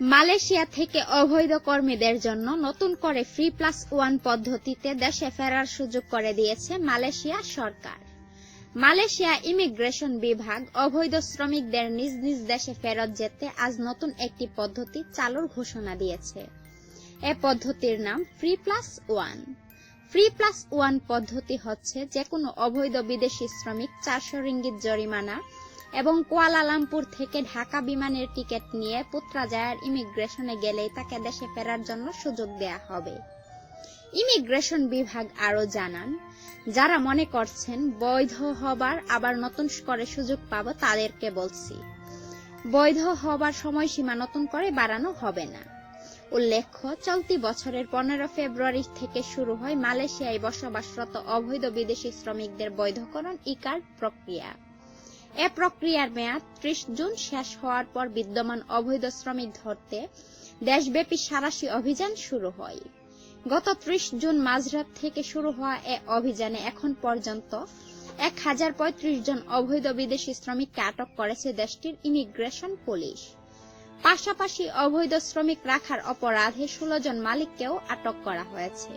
Malaysia থেকে অবৈধ কর্মীদের জন্য নতুন করে ফ্রি প্লাস ওয়ান পদ্ধতিতে দেশে ফেরার সুযোগ করে দিয়েছে মালয়েশিয়া সরকার। মালয়েশিয়া ইমিগ্রেশন বিভাগ অবৈধ শ্রমিকদের নিজ নিজ দেশে ফেরত যেতে আজ নতুন একটি পদ্ধতি চালুর ঘোষণা দিয়েছে। এ পদ্ধতির নাম free plus one. Free plus one পদ্ধতি হচ্ছে যে কোনো অবৈধ বিদেশি শ্রমিক চারশো রিঙ্গিত জরিমানা এবং কুয়ালালামপুর থেকে ঢাকা বিমানের টিকিট নিয়ে পুত্রাজায়ার ইমিগ্রেশনে গেলেই তাকে দেশে ফেরার জন্য সুযোগ দেয়া হবে। ইমিগ্রেশন বিভাগ আরও জানান, যারা মনে করছেন বৈধ হবার আবার নতুন করে সুযোগ পাবো তাদেরকে বলছি, বৈধ হবার সময়সীমা নতুন করে বাড়ানো হবে না। উল্লেখ্য, চলতি বছরের পনেরো ফেব্রুয়ারি থেকে শুরু হয় মালয়েশিয়ায় বসবাসরত অবৈধ বিদেশি শ্রমিকদের বৈধকরণ ই কার্ড প্রক্রিয়া। এ প্রক্রিয়ার মেয়াদ ত্রিশ জুন শেষ হওয়ার পর বিদ্যমান অবৈধ শ্রমিক ধরতে দেশব্যাপী সারাশি অভিযান শুরু হয়। গত ত্রিশ জুন মাঝরাত থেকে শুরু হওয়া এ অভিযানে এখন পর্যন্ত এক হাজার পঁয়ত্রিশ জন অবৈধ বিদেশি শ্রমিককে আটক করেছে দেশটির ইমিগ্রেশন পুলিশ। পাশাপাশি অবৈধ শ্রমিক রাখার অপরাধে ষোলো জন মালিককেও আটক করা হয়েছে।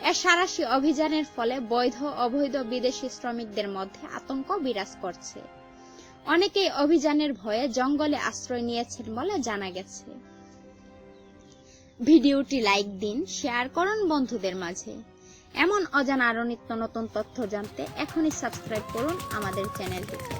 এ সারাশি অভিযানের ফলে বৈধ অবৈধ বিদেশি শ্রমিকদের মধ্যে আতঙ্ক বিরাজ করছে। অনেকেই অভিযানের ভয়ে জঙ্গলে আশ্রয় নিয়েছেন বলে জানা গেছে। ভিডিওটি লাইক দিন, শেয়ার করুন বন্ধুদের মাঝে। এমন অজানা আরও নিত্য নতুন তথ্য জানতে এখনই সাবস্ক্রাইব করুন আমাদের চ্যানেলটিকে।